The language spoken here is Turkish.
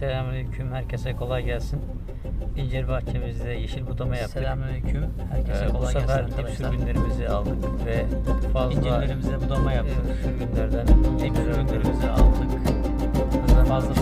Selamünaleyküm. Herkese kolay gelsin. İncir bahçemizde yeşil budama yaptık. Selamünaleyküm. Herkese Ee, bu kolay gelsin sefer dip arkadaşlar. sürgünlerimizi aldık ve fazla İncirlerimize budama yaptık. sürgünlerden Dip sürgünlerimizi aldık. fazla